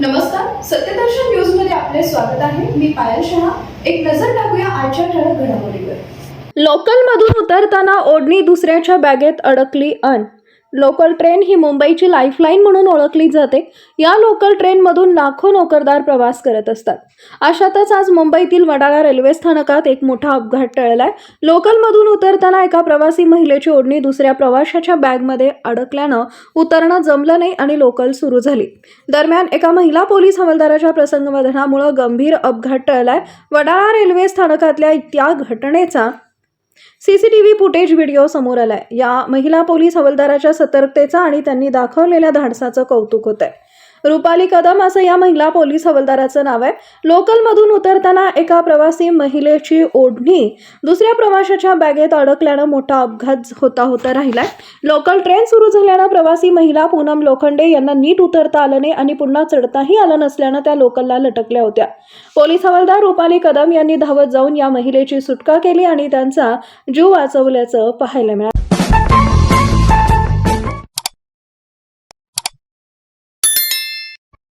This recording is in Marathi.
नमस्कार सत्यदर्शन न्यूजमध्ये आपले स्वागत आहे. मी पायल शहा. एक नजर टाकूया आजच्या ठळक घडामोडीवर. लोकलमधून उतरताना ओढणी दुसऱ्याच्या बॅगेत अडकली अन लोकल ट्रेन ही मुंबईची लाईफलाईन म्हणून ओळखली जाते. या लोकल ट्रेनमधून लाखो नोकरदार प्रवास करत असतात. अशातच आज मुंबईतील वडाळा रेल्वे स्थानकात एक मोठा अपघात टळलाय. लोकलमधून उतरताना एका प्रवासी महिलेची ओढणी दुसऱ्या प्रवाशाच्या बॅगमध्ये अडकल्यानं उतरणं जमलं नाही आणि लोकल सुरू झाली. दरम्यान एका महिला पोलीस हवालदाराच्या प्रसंगवधानामुळे गंभीर अपघात टळलाय. वडाळा रेल्वे स्थानकातल्या त्या घटनेचा सीसीटीव्ही फुटेज व्हिडिओ समोर आलाय. या महिला पोलीस हवालदाराच्या सतर्कतेचा आणि त्यांनी दाखवलेल्या धाडसाचं कौतुक होत आहे रुपाली कदम असं या महिला पोलीस हवालदाराचं नाव आहे. लोकलमधून उतरताना एका प्रवासी महिलेची ओढणी दुसऱ्या प्रवाशाच्या बॅगेत अडकल्यानं मोठा अपघात होता होता राहिलाय. लोकल ट्रेन सुरू झाल्यानं प्रवासी महिला पूनम लोखंडे यांना नीट उतरता आलं नाही आणि पुन्हा चढताही आलं नसल्यानं त्या लोकलला लटकल्या होत्या. पोलीस हवालदार रुपाली कदम यांनी धावत जाऊन या महिलेची सुटका केली आणि त्यांचा जीव वाचवल्याचं पाहायला मिळालं.